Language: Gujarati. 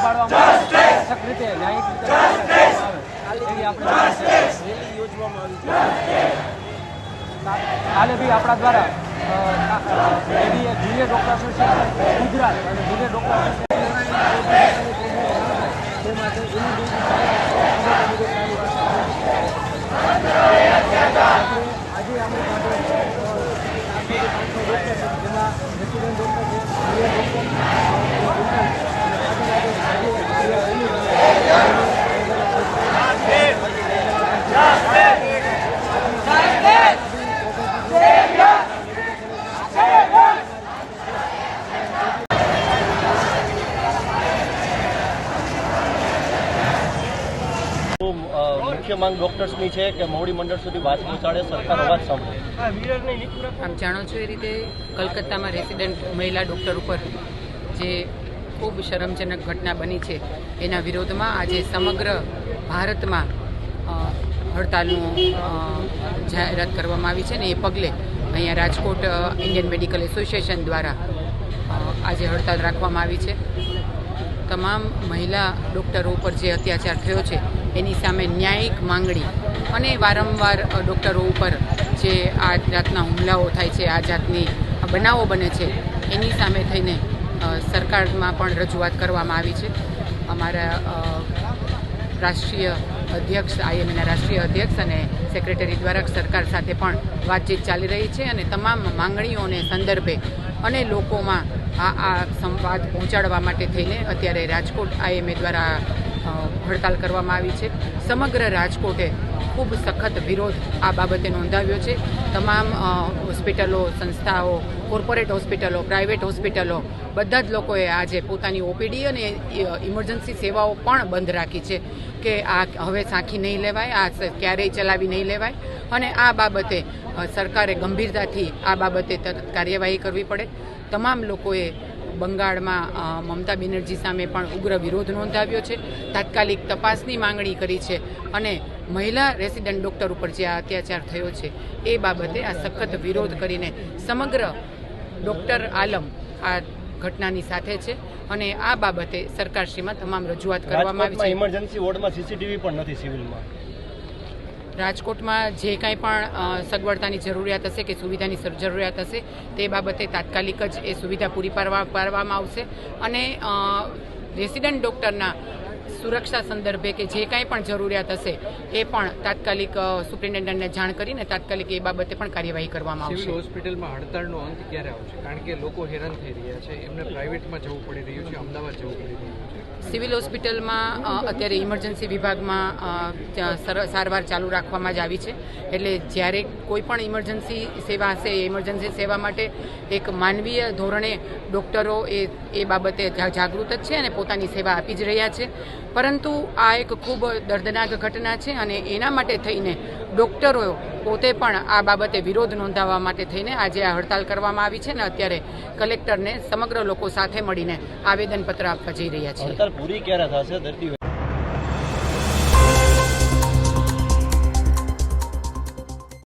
અ, પકડી પાડવા માટે સખત રીતે ન્યાયિક રીતે આવે. એવી આપણે માંગ છે. કા- કાલે બી આપણા દ્વારા એવી જુનિયર ડૉક્ટર એસોસિએશન ગુજરાત અને જુનિયર ડૉક્ટર એસોસિએશન તે માટે આજે પાસે જેમાં રેસિડેન્ટ ડૉક્ટર છે મુખ્ય માંગ ડોક્ટર્સની છે કે મોવડી મંડળ સુધી વાત પહોંચાડે, સરકાર અવાજ સાંભળે. આમ જાણો છો એ રીતે કલકત્તામાં રેસિડેન્ટ મહિલા ડૉક્ટર ઉપર જે ખૂબ શરમજનક ઘટના બની છે, એના વિરોધમાં આજે સમગ્ર ભારતમાં હડતાલનું જાહેરાત કરવામાં આવી છે ને એ પગલે અહીંયા રાજકોટ ઇન્ડિયન મેડિકલ એસોસિએશન દ્વારા આજે હડતાલ રાખવામાં આવી છે. તમામ મહિલા ડૉક્ટરો ઉપર જે અત્યાચાર થયો છે એની સામે ન્યાયિક માંગણી અને વારંવાર ડૉક્ટરો ઉપર જે આ જાતના હુમલાઓ થાય છે, આ જાતની બનાવો બને છે, એની સામે થઈને સરકારમાં પણ રજૂઆત કરવામાં આવી છે. અમારા રાષ્ટ્રીય અધ્યક્ષ, આઈએમએના રાષ્ટ્રીય અધ્યક્ષ અને સેક્રેટરી દ્વારા સરકાર સાથે પણ વાતચીત ચાલી રહી છે અને તમામ માંગણીઓને સંદર્ભે અને લોકોમાં આ આ સંવાદ પહોંચાડવા માટે થઈને અત્યારે રાજકોટ આઈએમએ દ્વારા હડતાલ કરવામાં આવી છે. સમગ્ર રાજકોટે ખૂબ સખત વિરોધ આ બાબતે નોંધાવ્યો છે. તમામ હોસ્પિટલો, સંસ્થાઓ, કોર્પોરેટ હોસ્પિટલો, પ્રાઇવેટ હોસ્પિટલો, બધા જ લોકોએ આજે પોતાની ઓપીડી અને ઇમરજન્સી સેવાઓ પણ બંધ રાખી છે કે આ હવે સાંખી નહીં લેવાય, આ ક્યારેય ચલાવી નહીં લેવાય અને આ બાબતે સરકારે ગંભીરતાથી આ બાબતે કાર્યવાહી કરવી પડે. તમામ લોકોએ બંગાળમાં મમતા બેનર્જી સામે પણ ઉગ્ર વિરોધ નોંધાવ્યો છે. તાત્કાલિક તપાસની માંગણી કરી છે અને મહિલા રેસિડેન્ટ ડોક્ટર ઉપર જે અત્યાચાર થયો છે, એ બાબતે આ સખત વિરોધ કરીને સમગ્ર ડૉક્ટર આલમ આ ઘટનાની સાથે છે અને આ બાબતે સરકારશ્રીમાં તમામ રજૂઆત કરવામાં આવી છે. ઇમરજન્સી વોર્ડમાં સીસીટીવી પણ નથી સિવિલમાં. રાજકોટમાં જે કાંઈ પણ સગવડતાની જરૂરિયાત હશે કે સુવિધાની જરૂરિયાત હશે, તે બાબતે તાત્કાલિક જ એ સુવિધા પૂરી પાડવા, પાડવામાં આવશે. અને રેસિડન્ટ ડૉક્ટરના સુરક્ષા સંદર્ભે કે જે કાંઈ પણ જરૂરિયાત હશે એ પણ તાત્કાલિક સુપ્રિન્ટેન્ડન્ટને જાણ કરીને તાત્કાલિક એ બાબતે પણ કાર્યવાહી કરવામાં આવશે. હોસ્પિટલમાં હડતાળનો અંત ક્યારે આવશે? કારણ કે લોકો હેરાન થઈ રહ્યા છે. એમને પ્રાઇવેટમાં જવું પડી રહ્યું છે અમદાવાદ જવું પડી રહ્યું છે. સિવિલ હોસ્પિટલમાં અત્યારે ઇમરજન્સી વિભાગમાં સારવાર ચાલુ રાખવામાં જ આવી છે. એટલે જ્યારે કોઈ પણ ઇમરજન્સી સેવા હશે એ ઇમરજન્સી સેવા માટે એક માનવીય ધોરણે ડૉક્ટરો એ એ બાબતે જાગૃત જ છે અને પોતાની સેવા આપી જ રહ્યા છે. પરંતુ આ એક ખૂબ દર્દનાક ઘટના છે અને એના માટે થઈને ડૉક્ટરો પોતે પણ આ બાબતે વિરોધ નોંધાવવા માટે થઈને આજે આ હડતાલ કરવામાં આવી છે ને અત્યારે કલેક્ટરને સમગ્ર લોકો સાથે મળીને આવેદનપત્ર આપવા જઈ રહ્યા છે.